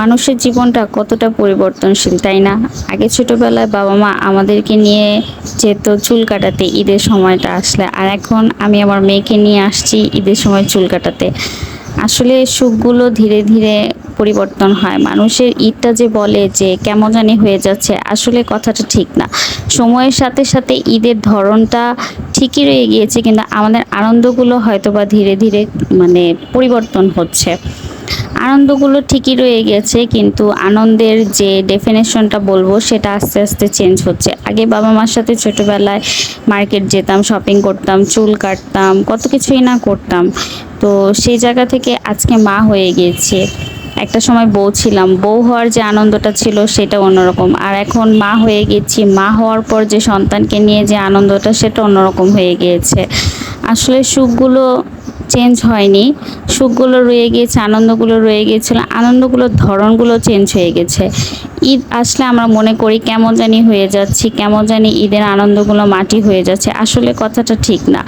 মানুষের জীবনটা কতটা পরিবর্তনশীল, তাই না? আগে ছোটবেলায় বাবা মা আমাদেরকে নিয়ে যেত চুল কাটাতে ঈদের সময়টা আসলে, আর এখন আমি আমার মেয়েকে নিয়ে আসছি ঈদের সময় চুল কাটাতে। আসলে সুখগুলো ধীরে ধীরে পরিবর্তন হয়। মানুষের ঈদটা যে বলে যে কেমন জানি হয়ে যাচ্ছে, আসলে কথাটা ঠিক না। সময়ের সাথে সাথে ঈদের ধরনটা ঠিকই রয়ে গিয়েছে, কিন্তু আমাদের আনন্দগুলো হয়তো বা ধীরে ধীরে মানে পরিবর্তন হচ্ছে। আনন্দগুলো ঠিকই রয়ে গেছে, কিন্তু আনন্দের যে ডেফিনেশনটা বলব সেটা আস্তে আস্তে চেঞ্জ হচ্ছে। আগে বাবা মার সাথে ছোটোবেলায় মার্কেট যেতাম শপিং করতাম, চুল কাটতাম, কত কিছুই না করতাম। তো সেই জায়গা থেকে আজকে মা হয়ে গিয়েছে একটা সময় বউ ছিলাম, বউ হওয়ার যে আনন্দটা ছিল সেটা অন্যরকম। আর এখন মা হয়ে গেছি, মা হওয়ার পর যে সন্তানকে নিয়ে যে আনন্দটা সেটা অন্যরকম হয়ে গিয়েছে আসলে সুখগুলো চেঞ্জ হয়নি। সুখগুলো রয়ে গিয়েছে আনন্দগুলো রয়ে গিয়েছিল আনন্দগুলোর ধরনগুলো চেঞ্জ হয়ে গেছে। ঈদ আসলে আমরা মনে করি কেমন জানি হয়ে যাচ্ছি, কেমন জানি ঈদের আনন্দগুলো মাটি হয়ে যাচ্ছে। আসলে কথাটা ঠিক না।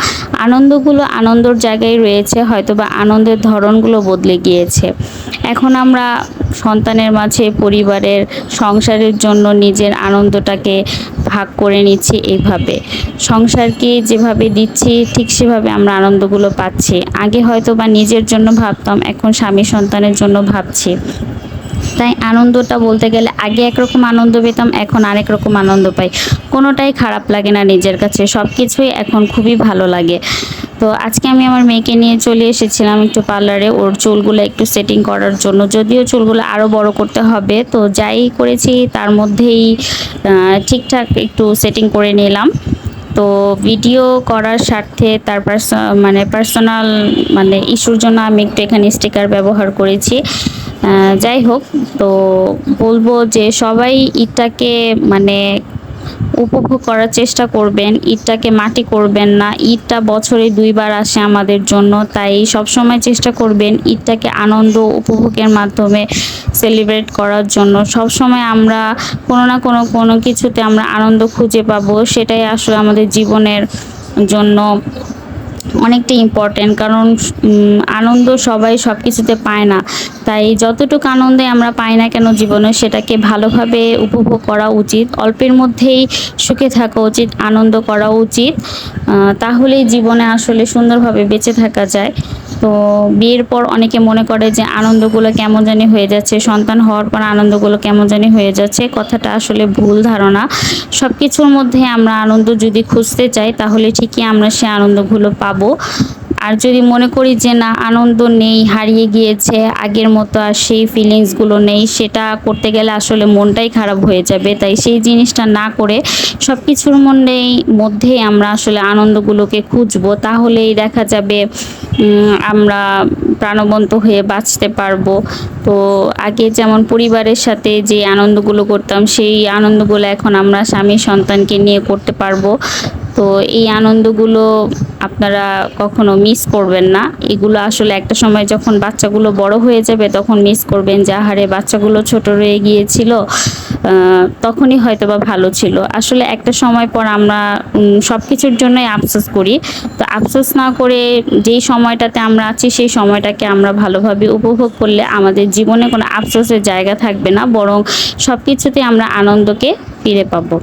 আনন্দগুলো আনন্দর জায়গায় রয়েছে হয়তো বা আনন্দের ধরনগুলো বদলে গিয়েছে। এখন আমরা সন্তানের মাঝে পরিবারের সংসারের জন্য নিজের আনন্দটাকে ভাগ করে নিচ্ছি এইভাবে সংসারকে যেভাবে দিচ্ছি, ঠিক সেভাবে আমরা আনন্দগুলো পাচ্ছি। আগে হয়তো বা নিজের জন্য ভাবতাম, এখন স্বামী সন্তানের জন্য ভাবছি। তাই আনন্দটা বলতে গেলে আগে একরকম আনন্দ পেতাম, এখন আরেক রকম আনন্দ পাই। কোনোটাই খারাপ লাগে না নিজের কাছে সব কিছুই এখন খুবই ভালো লাগে। তো আজকে আমি আমার মেয়েকে নিয়ে চলে এসেছিলাম একটু পার্লারে। ওর চুলগুলো একটু সেটিং করার জন্য। যদিও চুলগুলো আরও বড় করতে হবে, তো যাই করেছি তার মধ্যেই ঠিকঠাক একটু সেটিং করে নিলাম। তো ভিডিও করার স্বার্থে তার মানে পার্সোনাল মানে ইস্যুর জন্য আমি একটু এখানে স্টিকার ব্যবহার করেছি। যাই হোক, তো বলব যে সবাই ঈদটাকে মানে উপভোগ করার চেষ্টা করবেন, ঈদটাকে মাটি করবেন না। ঈদটা বছরে দুইবার আসে আমাদের জন্য, তাই সবসময় চেষ্টা করবেন ঈদটাকে আনন্দ উপভোগের মাধ্যমে সেলিব্রেট করার জন্য। সবসময় আমরা কোনো না কোনো কোনো কিছুতে আমরা আনন্দ খুঁজে পাবো, সেটাই আসলে আমাদের জীবনের জন্য অনেকটা ইম্পর্টেন্ট কারণ আনন্দ সবাই সব কিছুতে পায় না। তাই যতটুকু আনন্দে আমরা পাই না কেন জীবনে, সেটাকে ভালোভাবে উপভোগ করা উচিত। অল্পের মধ্যেই সুখে থাকা উচিত, আনন্দ করা উচিত। তাহলেই জীবনে আসলে সুন্দরভাবে বেঁচে থাকা যায়। তো বিয়ের পর অনেকে মনে করে যে আনন্দগুলো কেমন জানি হয়ে যাচ্ছে, সন্তান হওয়ার পর আনন্দগুলো কেমন জানি হয়ে যাচ্ছে, কথাটা আসলে ভুল ধারণা। সব কিছুর মধ্যে আমরা আনন্দ যদি খুঁজতে চাই, তাহলে ঠিকই আমরা সে আনন্দগুলো পাবো। আর যদি মনে করি যে না, আনন্দ নেই, হারিয়ে গিয়েছে, আগের মতো আর সেই ফিলিংসগুলো নেই, সেটা করতে গেলে আসলে মনটাই খারাপ হয়ে যাবে। তাই সেই জিনিসটা না করে সব কিছুর মধ্যেই মধ্যেই আমরা আসলে আনন্দগুলোকে খুঁজবো। তাহলেই দেখা যাবে আমরা প্রাণবন্ত হয়ে বাঁচতে পারব। তো আগে যেমন পরিবারের সাথে যে আনন্দগুলো করতাম, সেই আনন্দগুলো এখন আমরা স্বামী সন্তানকে নিয়ে করতে পারব। তো এই আনন্দগুলো আপনারা কখনো মিস করবেন না। এগুলো আসলে একটা সময় যখন বাচ্চাগুলো বড় হয়ে যাবে, তখন মিস করবেন যা হারে বাচ্চাগুলো ছোট রয়ে গিয়েছিল তখনই হয়তো বা ভালো ছিল। আসলে একটা সময় পর আমরা সব কিছুর জন্যই আফসোস করি। তো আফসোস না করে যেই সময়টাতে আমরা আছি, সেই সময়টাকে আমরা ভালোভাবে উপভোগ করলে আমাদের জীবনে কোনো আফসোসের জায়গা থাকবে না, বরং সব কিছুতে আমরা আনন্দকে ফিরে পাবো।